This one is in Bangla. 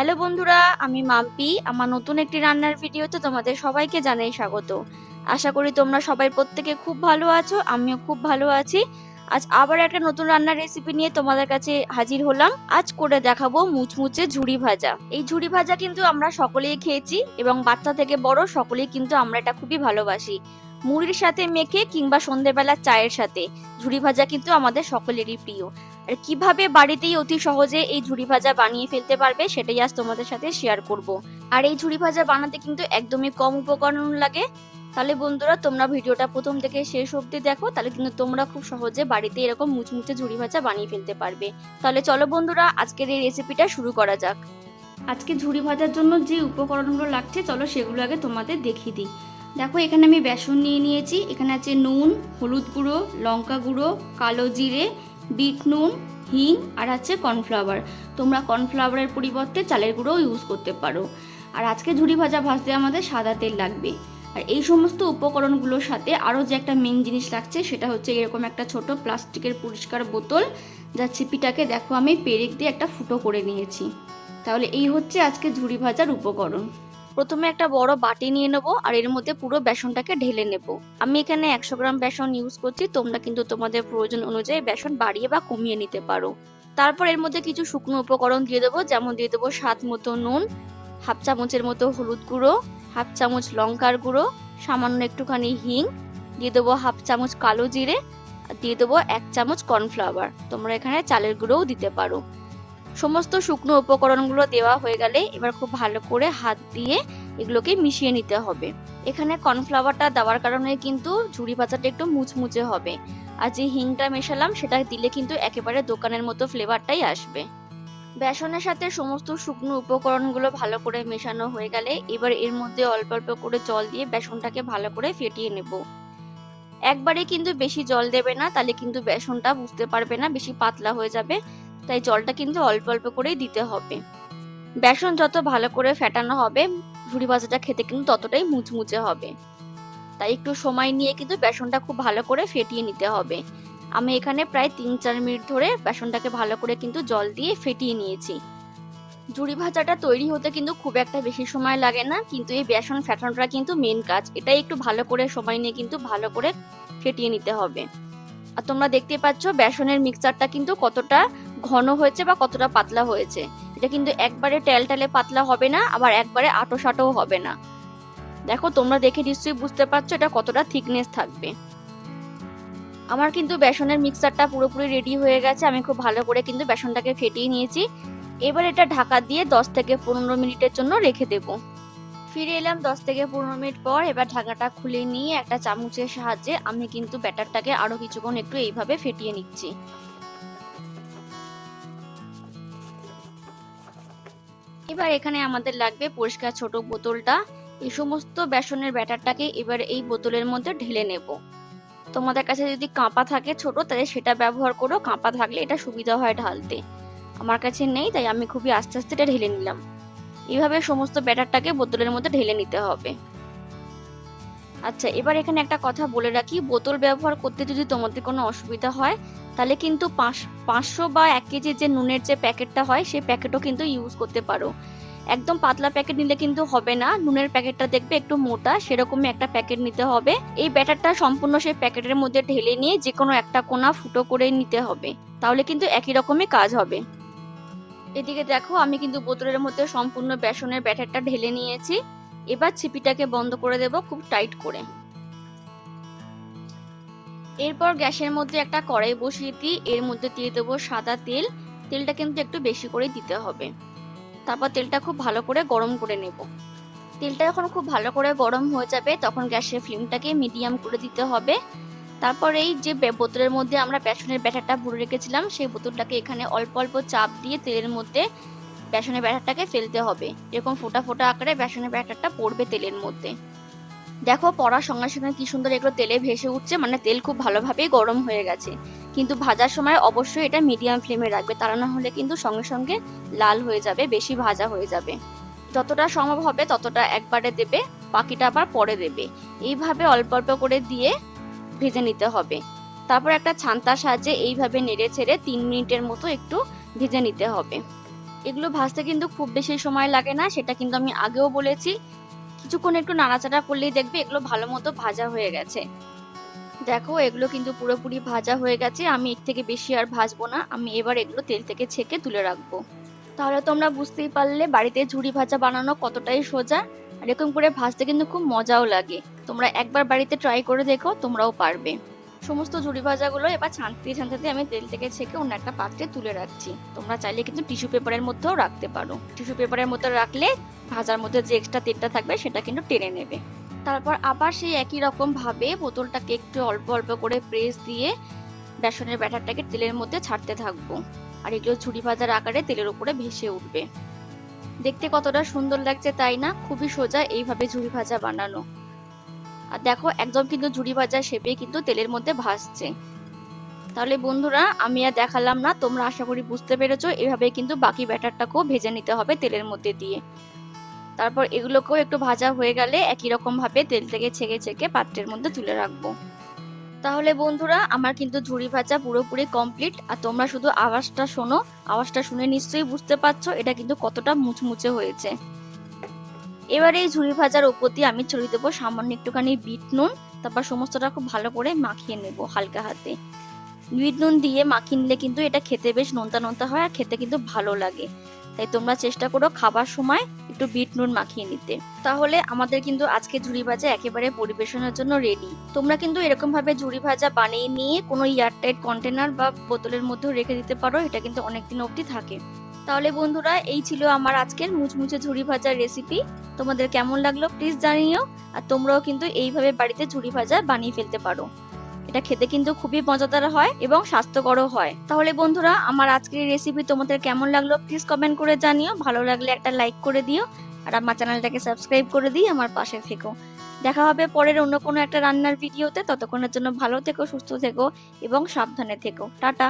হ্যালো বন্ধুরা, আমি মাম্পি, আমার নতুন একটি রান্নার ভিডিওতে তোমাদের সবাইকে জানাই স্বাগত। আশা করি তোমরা সবাই প্রত্যেকে খুব ভালো আছো, আমিও খুব ভালো আছি। আজ আবার একটা নতুন রান্নার রেসিপি নিয়ে তোমাদের কাছে হাজির হলাম। আজ করে দেখাবো মুচমুচে ঝুড়ি ভাজা। এই ঝুড়ি ভাজা কিন্তু আমরা সকলেই খেয়েছি এবং বাচ্চা থেকে বড় সকলেই কিন্তু আমরা এটা খুবই ভালোবাসি। মুড়ির সাথে মেখে কিংবা সন্ধেবেলা চায়ের সাথে। ঝুড়ি ভাজা কিন্তু আমাদের সকলেরই প্রিয়। আর কীভাবে বাড়িতেই অতি সহজে এই ঝুড়ি ভাজা বানিয়ে ফেলতে পারবে সেটাই আজ তোমাদের সাথে শেয়ার করব। আর এই ঝুড়ি ভাজা বানাতে কিন্তু একদমই কম উপকরণ লাগে। তাহলে বন্ধুরা, তোমরা ভিডিওটা প্রথম থেকে শেষ অবধি দেখো, তাহলে কিন্তু তোমরা খুব সহজে বাড়িতে এরকম মুচমুচে ঝুড়ি ভাজা বানিয়ে ফেলতে পারবে। তাহলে চলো বন্ধুরা, আজকের এই রেসিপিটা শুরু করা যাক। আজকে ঝুড়ি ভাজার জন্য যে উপকরণগুলো লাগছে, চলো সেগুলো আগে তোমাদের দেখিয়ে দিই। দেখো, এখানে আমি বেসন নিয়ে নিয়েছি। এখানে আছে নুন, হলুদ গুঁড়ো, লঙ্কা গুঁড়ো, কালো জিরে বিট নুন, হিং আর আছে কর্নফ্লাওয়ার। তোমরা কর্নফ্লাওয়ারের পরিবর্তে চালের গুঁড়োও ইউজ করতে পারো। আর আজকে ঝুড়ি ভাজা ভাজতে আমাদের সাদা তেল লাগবে। আর এই সমস্ত উপকরণগুলোর সাথে আরও যে একটা মেন জিনিস লাগছে, সেটা হচ্ছে এরকম একটা ছোট প্লাস্টিকের পরিষ্কার বোতল, যা ছিপিটাকে দেখো আমি পেরেক দিয়ে একটা ফুটো করে নিয়েছি। তাহলে এই হচ্ছে আজকে ঝুড়ি ভাজার উপকরণ। প্রথমে একটা বড় বাটি নিয়ে নেব আর এর মধ্যে পুরো বেসনটাকে ঢেলে নেব। আমি এখানে একশো গ্রাম বেসন ইউজ করছি, তোমরা কিন্তু তোমাদের প্রয়োজন অনুযায়ী বেসন বাড়িয়ে বা কমিয়ে নিতে পারো। তারপর এর মধ্যে কিছু শুকনো উপকরণ দিয়ে দেবো, যেমন দিয়ে দেবো স্বাদ মতো নুন, হাফ চামচের মতো হলুদ গুঁড়ো, হাফ চামচ লঙ্কার গুঁড়ো, সামান্য একটুখানি হিং, দিয়ে দেবো হাফ চামচ কালো জিরে দিয়ে দেবো এক চামচ কর্নফ্লাওয়ার। তোমরা এখানে চালের গুঁড়োও দিতে পারো। সমস্ত শুকনো উপকরণগুলো দেওয়া হয়ে গেলে এবার খুব ভালো করে হাত দিয়ে এগুলোকে মিশিয়ে নিতে হবে। এখানে কর্নফ্লাওয়ারটা দেওয়ার কারণে কিন্তু ঝুড়ি ভাজাটা একটু মুচমুচে হবে। আর যে হিংটা মেশালাম, সেটা দিলে কিন্তু একেবারে দোকানের মতো ফ্লেভারটাই আসবে। বেসনের সাথে সমস্ত শুকনো উপকরণগুলো ভালো করে মেশানো হয়ে গেলে এবার এর মধ্যে অল্প অল্প করে জল দিয়ে বেসনটাকে ভালো করে ফেটিয়ে নেব। একবারে কিন্তু বেশি জল দেবে না, তাহলে কিন্তু বেসনটা বুঝতে পারবে না, বেশি পাতলা হয়ে যাবে। তাই জলটা কিন্তু অল্প অল্প করেই দিতে হবে। বেসন যত ভালো করে ফেটানো হবে, ঝুড়ি ভাজাটা খেতে কিন্তু ততটাই মুচমুচে হবে। তাই একটু সময় নিয়ে কিন্তু বেসনটা খুব ভালো করে ফেটিয়ে নিতে হবে। আমি এখানে প্রায় তিন চার মিনিট ধরে বেসনটাকে ভালো করে কিন্তু জল দিয়ে ফেটিয়ে নিয়েছি। ঝুড়ি ভাজাটা তৈরি হতে কিন্তু খুব একটা বেশি সময় লাগে না, কিন্তু এই বেসন ফেটানোটা কিন্তু মেন কাজ। এটাই একটু ভালো করে সময় নিয়ে কিন্তু ভালো করে ফেটিয়ে নিতে হবে। আর তোমরা দেখতে পাচ্ছ, বেসনের মিক্সচারটা কিন্তু কতটা ঘন হয়েছে বা কতটা পাতলা হয়েছে। এটা কিন্তু একবারে টেলটেলে পাতলা হবে না, আবার একবারে আটো সাটোও হবে না। দেখো, তোমরা দেখে নিশ্চয়ই বুঝতে পারছ এটা কতটা থিকনেস থাকবে। আমার কিন্তু বেসনের মিক্সারটা পুরোপুরি রেডি হয়ে গেছে, আমি খুব ভালো করে কিন্তু বেসনটাকে ফেটিয়ে নিয়েছি। এবার এটা ঢাকা দিয়ে দশ থেকে পনেরো মিনিটের জন্য রেখে দেব। ফিরে এলাম দশ থেকে পনেরো মিনিট পর, এবার ঢাকাটা খুলে নিয়ে একটা চামচের সাহায্যে আমি কিন্তু ব্যাটারটাকে আরও কিছুক্ষণ একটু এইভাবে ফেটিয়ে নিচ্ছি। এবার এখানে আমাদের লাগবে পরিষ্কার ছোট বোতলটা। এই সমস্ত বেসনের ব্যাটারটাকে এবার এই বোতলের মধ্যে ঢেলে নেব। তোমাদের কাছে যদি কাঁপা থাকে ছোট, তাহলে সেটা ব্যবহার করো। কাঁপা থাকলে এটা সুবিধা হয় ঢালতে। আমার কাছে নেই, তাই আমি খুবই আস্তে আস্তে এটা ঢেলে নিলাম। এইভাবে সমস্ত ব্যাটারটাকে বোতলের মধ্যে ঢেলে নিতে হবে। আচ্ছা এবার এখানে একটা কথা বলে রাখি। বোতল ব্যবহার করতে যদি তোমাদের কোনো অসুবিধা হয়, তাহলে কিন্তু পাঁচশো বা এক কেজির যে নুনের যে প্যাকেটটা হয়, সেই প্যাকেটও কিন্তু ইউজ করতে পারো। একদম পাতলা প্যাকেট নিলে কিন্তু হবে না। নুনের প্যাকেটটা দেখবে একটু মোটা, সেরকমই একটা প্যাকেট নিতে হবে। এই ব্যাটারটা সম্পূর্ণ সেই প্যাকেটের মধ্যে ঢেলে নিয়ে যে কোনো একটা কোনা ফুটো করে নিতে হবে। তাহলে কিন্তু একই রকমই কাজ হবে। এদিকে দেখো, আমি কিন্তু বোতলের মধ্যে সম্পূর্ণ বেসনের ব্যাটারটা ঢেলে নিয়েছি। এবার ছিপিটাকে বন্ধ করে দেব খুব টাইট করে। এরপর গ্যাসের মধ্যে একটা কড়াই বসিয়ে দিই, এর মধ্যে দিয়ে দেবো সাদা তেল। তেলটা কিন্তু একটু বেশি করে দিতে হবে। তারপর তেলটা খুব ভালো করে গরম করে নেব। তেলটা যখন খুব ভালো করে গরম হয়ে যাবে, তখন গ্যাসের ফ্লেমটাকে মিডিয়াম করে দিতে হবে। তারপর এই যে বোতলের মধ্যে আমরা বেসনের ব্যাটারটা ভরে রেখেছিলাম, সেই বোতলটাকে এখানে অল্প অল্প চাপ দিয়ে তেলের মধ্যে বেসনের ব্যাটারটাকে ফেলতে হবে। এরকম ফোটা ফোটা আকারে বেসনের ব্যাটারটা পড়বে তেলের মধ্যে। দেখো, পড়ার সঙ্গে সঙ্গে কি সুন্দর এগুলো তেলে ভেসে উঠছে মানে তেল খুব ভালোভাবেই গরম হয়ে গেছে। কিন্তু ভাজার সময় অবশ্যই এটা মিডিয়াম ফ্লেমে রাখবে তা না হলে কিন্তু সঙ্গে সঙ্গে লাল হয়ে যাবে, বেশি ভাজা হয়ে যাবে। যতটা সম্ভব হবে ততটা একবারে দেবে, বাকিটা আবার পরে দেবে। এইভাবে অল্প অল্প করে দিয়ে ভেজে নিতে হবে। তারপর একটা ছান্তার সাহায্যে এইভাবে নেড়ে ছেড়ে তিন মিনিটের মতো একটু ভেজে নিতে হবে। এগুলো ভাজতে কিন্তু খুব বেশি সময় লাগে না, সেটা কিন্তু আমি আগেও বলেছি। কিছুক্ষণ একটু নাড়াচাড়া করলেই দেখবে এগুলো ভালো মতো ভাজা হয়ে গেছে। দেখো, এগুলো কিন্তু পুরোপুরি ভাজা হয়ে গেছে, আমি এর থেকে বেশি আর ভাজবো না, আমি এবার এগুলো তেল থেকে ছেঁকে তুলে রাখব। তাহলে তোমরা বুঝতেই পারলে বাড়িতে ঝুড়ি ভাজা বানানো কতটাই সোজা, আর এরকম করে ভাজতে কিন্তু খুব মজাও লাগে। তোমরা একবার বাড়িতে ট্রাই করে দেখো, তোমরাও পারবে। সমস্ত ঝুড়ি ভাজাগুলো এবার ছানতে ছানতে আমি তেল থেকে ছেঁকে অন্য একটা পাত্রে তুলে রাখছি। তোমরা চাইলে কিন্তু টিস্যু পেপারের মধ্যেও রাখতে পারো। টিস্যু পেপারের মধ্যে রাখলে ভাজার মধ্যে যে এক্সট্রা তেলটা থাকবে সেটা কিন্তু টেনে নেবে। তারপর আবার সেই একই রকম ভাবে বোতলটাকে একটু অল্প অল্প করে প্রেস দিয়ে বেসনের ব্যাটারটাকে তেলের মধ্যে ছাড়তে থাকব। আর এগুলো ঝুড়ি ভাজার আকারে তেলের উপরে ভেসে উঠবে। দেখতে কতটা সুন্দর লাগছে তাই না? খুবই সোজা এইভাবে ঝুড়ি ভাজা বানানো। আর দেখো, একদম কিন্তু ঝুড়ি ভাজা শেপে কিন্তু তেলের মধ্যে ভাসছে তাহলে বন্ধুরা, আমি আর দেখালাম না, তোমরা আশা করি বুঝতে পেরেছ, এভাবে কিন্তু বাকি ব্যাটারটাকেও ভেজে নিতে হবে তেলের মধ্যে দিয়ে। তারপর এগুলোকেও একটু ভাজা হয়ে গেলে একই রকম ভাবে তেল থেকে ছেঁকে ছেঁকে পাত্রের মধ্যে তুলে রাখব। তাহলে বন্ধুরা, আমার কিন্তু ঝুড়ি ভাজা পুরোপুরি কমপ্লিট, আর তোমরা শুধু আওয়াজটা শোনো, আওয়াজটা শুনে নিশ্চয়ই বুঝতে পারছ, এটা কিন্তু কতটা মুচমুচে হয়েছে। এবার এই ঝুড়ি ভাজার উপর দিয়ে আমি ছড়িয়ে দেবো সামান্য একটুখানি বিট নুন, তারপর সমস্তটা খুব ভালো করে মাখিয়ে নেব হালকা হাতে। বিট নুন দিয়ে মাখিয়ে নিলে কিন্তু এটা খেতে বেশ নোনতা নোনতা হয় আর খেতে কিন্তু ভালো লাগে। তাই তোমরা চেষ্টা করো খাবার সময় একটু বিট নুন মাখিয়ে নিতে। তাহলে আমাদের কিন্তু আজকে ঝুড়ি ভাজা একেবারে পরিবেশনের জন্য রেডি তোমরা কিন্তু এরকম ভাবে ঝুড়ি ভাজা বানিয়ে নিয়ে কোনো এয়ারটাইট কন্টেনার বা বোতলের মধ্যেও রেখে দিতে পারো, এটা কিন্তু অনেকদিন অবধি থাকে। তাহলে বন্ধুরা, এই ছিল আমার আজকের মুচমুচে ঝুড়ি ভাজার রেসিপি তোমাদের কেমন লাগল প্লিজ জানিও, আর তোমরাও কিন্তু এইভাবে বাড়িতে ঝুড়ি ভাজা বানিয়ে ফেলতে পারো। এটা খেতে কিন্তু খুবই মজাদার হয় এবং স্বাস্থ্যকরও হয়। তাহলে বন্ধুরা, আমার আজকের রেসিপি তোমাদের কেমন লাগল প্লিজ কমেন্ট করে জানিও। ভালো লাগলে একটা লাইক করে দিও, আর আমার চ্যানেলটাকে সাবস্ক্রাইব করে দিই আমার পাশে থেকো। দেখা হবে পরের অন্য কোনো একটা রান্নার ভিডিওতে ততক্ষণের জন্য ভালো থেকো, সুস্থ থেকো এবং সাবধানে থেকো। টাটা!